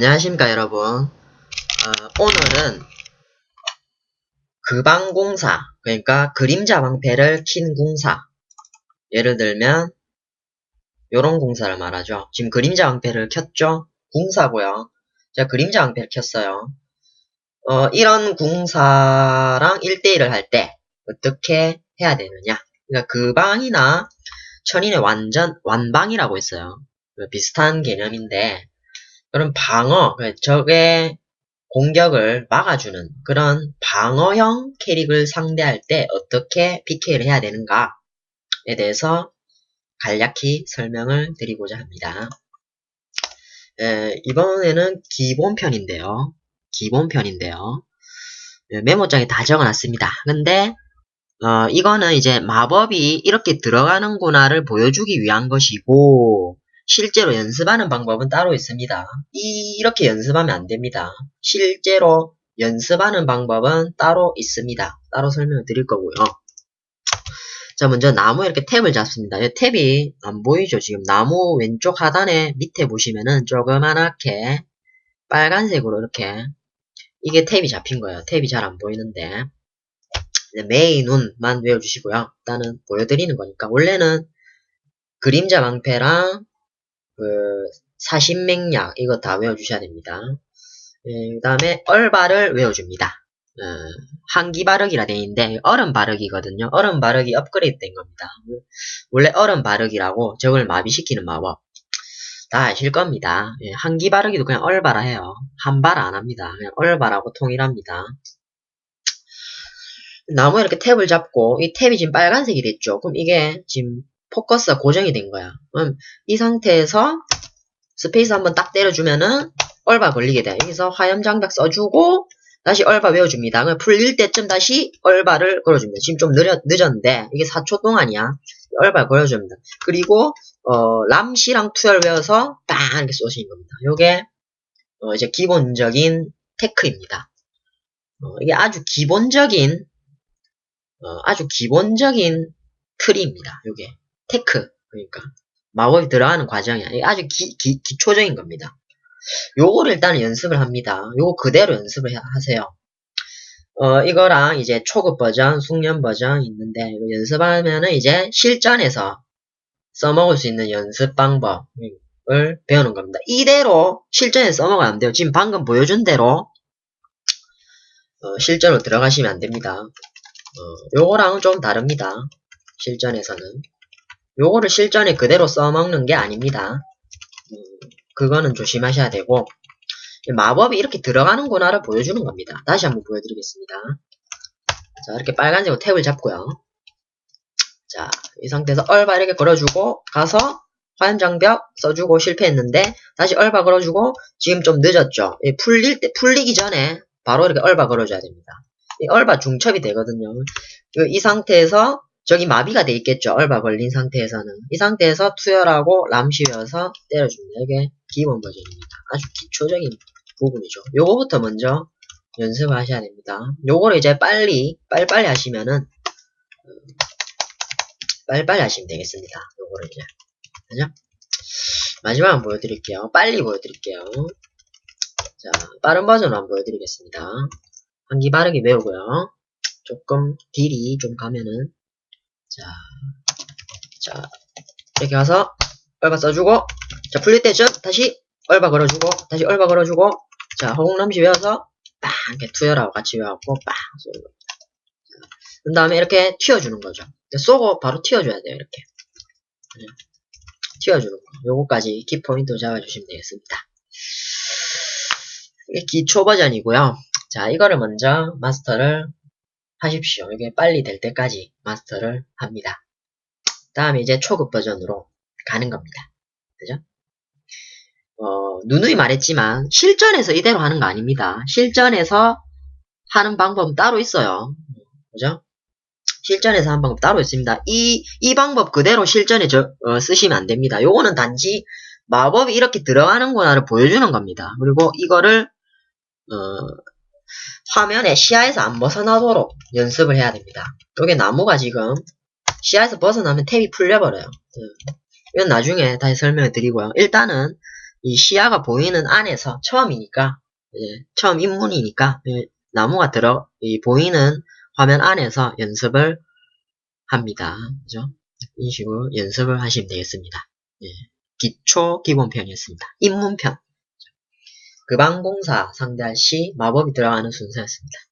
안녕하십니까 여러분. 어, 오늘은 그방공사 그러니까 그림자 방패를 킨 공사. 예를 들면 요런 공사를 말하죠. 지금 그림자 방패를 켰죠? 공사고요. 제가 그림자 방패를 켰어요. 어, 이런 공사랑 1대1을 할 때 어떻게 해야 되느냐? 그러니까 그방이나 천인의 완전 완방이라고 있어요. 그 비슷한 개념인데 그런 방어, 적의 공격을 막아주는 그런 방어형 캐릭을 상대할 때 어떻게 PK를 해야 되는가에 대해서 간략히 설명을 드리고자 합니다. 에, 이번에는 기본편인데요. 기본편인데요. 에, 메모장에 다 적어놨습니다. 근데 어, 이거는 이제 마법이 이렇게 들어가는구나를 보여주기 위한 것이고 실제로 연습하는 방법은 따로 있습니다. 이, 이렇게 연습하면 안 됩니다. 실제로 연습하는 방법은 따로 있습니다. 따로 설명을 드릴 거고요. 자, 먼저 나무에 이렇게 탭을 잡습니다. 이 탭이 안 보이죠? 지금 나무 왼쪽 하단에 밑에 보시면은 조그만하게 빨간색으로 이렇게 이게 탭이 잡힌 거예요. 탭이 잘 안 보이는데 메인운만 외워주시고요. 일단은 보여드리는 거니까 원래는 그림자 방패랑 그 사신맹약 이거 다 외워주셔야 됩니다. 예, 그 다음에 얼발을 외워줍니다. 어, 한기 바르기라 되어 있는데 얼음 바르기거든요. 얼음 바르기 업그레이드 된 겁니다. 원래 얼음 바르기라고 적을 마비시키는 마법 다 아실 겁니다. 예, 한기 바르기도 그냥 얼바라 해요. 한발 안 합니다. 그냥 얼바라고 통일합니다. 나무에 이렇게 탭을 잡고 이 탭이 지금 빨간색이 됐죠. 그럼 이게 지금 포커스가 고정이 된 거야. 그럼 이 상태에서 스페이스 한번 딱 때려주면은 얼바 걸리게 돼. 여기서 화염장벽 써주고 다시 얼바 외워줍니다. 그럼 풀릴 때쯤 다시 얼바를 걸어줍니다. 지금 좀 느려, 늦었는데 이게 4초 동안이야. 얼바 걸어줍니다. 그리고 어, 람시랑 투열 외워서 빵 이렇게 쏘시는 겁니다. 요게 어, 이제 기본적인 테크입니다. 어, 이게 아주 기본적인 어, 아주 기본적인 틀입니다. 요게 테크 그러니까 마법이 들어가는 과정이야. 이게 아주 기, 기, 기초적인 겁니다. 요거를 일단 연습을 합니다. 요거 그대로 연습을 하세요. 어, 이거랑 이제 초급 버전, 숙련 버전 있는데 이거 연습하면은 이제 실전에서 써먹을 수 있는 연습 방법을 배우는 겁니다. 이대로 실전에 써먹으면 안 돼요. 지금 방금 보여준 대로 어, 실전으로 들어가시면 안 됩니다. 어, 요거랑은 좀 다릅니다. 실전에서는. 요거를 실전에 그대로 써먹는 게 아닙니다. 음, 그거는 조심하셔야 되고 마법이 이렇게 들어가는구나를 보여주는 겁니다. 다시 한번 보여드리겠습니다. 자 이렇게 빨간색으로 탭을 잡고요. 자 이 상태에서 얼바 이렇게 걸어주고 가서 화염장벽 써주고 실패했는데 다시 얼바 걸어주고 지금 좀 늦었죠. 풀릴 때 풀리기 전에 바로 이렇게 얼바 걸어줘야 됩니다. 이 얼바 중첩이 되거든요. 이 상태에서 저기 마비가 돼 있겠죠. 얼바 걸린 상태에서는. 이 상태에서 투열하고 람시여서 때려줍니다. 이게 기본 버전입니다. 아주 기초적인 부분이죠. 요거부터 먼저 연습을 하셔야 됩니다. 요거를 이제 빨리, 빨리빨리 하시면은, 빨리빨리 하시면 되겠습니다. 요거를 이제. 그죠? 마지막 한번 보여드릴게요. 빨리 보여드릴게요. 자, 빠른 버전 한번 보여드리겠습니다. 한기 바르게 외우고요. 조금 딜이 좀 가면은 자, 자 이렇게 가서 얼바 써주고 자 풀릴 때쯤 다시 얼바 걸어주고 다시 얼바 걸어주고 자 허공남시 외워서 빵 이렇게 투여라고 같이 외워갖고 빵 쏘는. 그 다음에 이렇게 튀어주는 거죠. 쏘고 바로 튀어줘야 돼요 이렇게 튀어주는 거 요거까지 키포인트 잡아주시면 되겠습니다. 이게 기초 버전이고요. 자 이거를 먼저 마스터를 하십시오. 이게 빨리 될 때까지 마스터를 합니다. 다음에 이제 초급 버전으로 가는 겁니다. 그죠? 어, 누누이 말했지만 실전에서 이대로 하는 거 아닙니다. 실전에서 하는 방법은 따로 있어요. 그죠? 실전에서 하는 방법 따로 있습니다. 이, 이 방법 그대로 실전에 저, 어, 쓰시면 안 됩니다. 요거는 단지 마법이 이렇게 들어가는구나를 보여주는 겁니다. 그리고 이거를 어, 화면에 시야에서 안 벗어나도록 연습을 해야 됩니다. 이게 나무가 지금 시야에서 벗어나면 탭이 풀려버려요. 이건 나중에 다시 설명을 드리고요. 일단은 이 시야가 보이는 안에서 처음이니까 예, 처음 입문이니까 예, 나무가 들어 이 보이는 화면 안에서 연습을 합니다. 그죠? 이 식으로 연습을 하시면 되겠습니다. 예, 기초 기본편이었습니다. 입문편. 급항공사 상대할 시 마법이 들어가는 순서였습니다.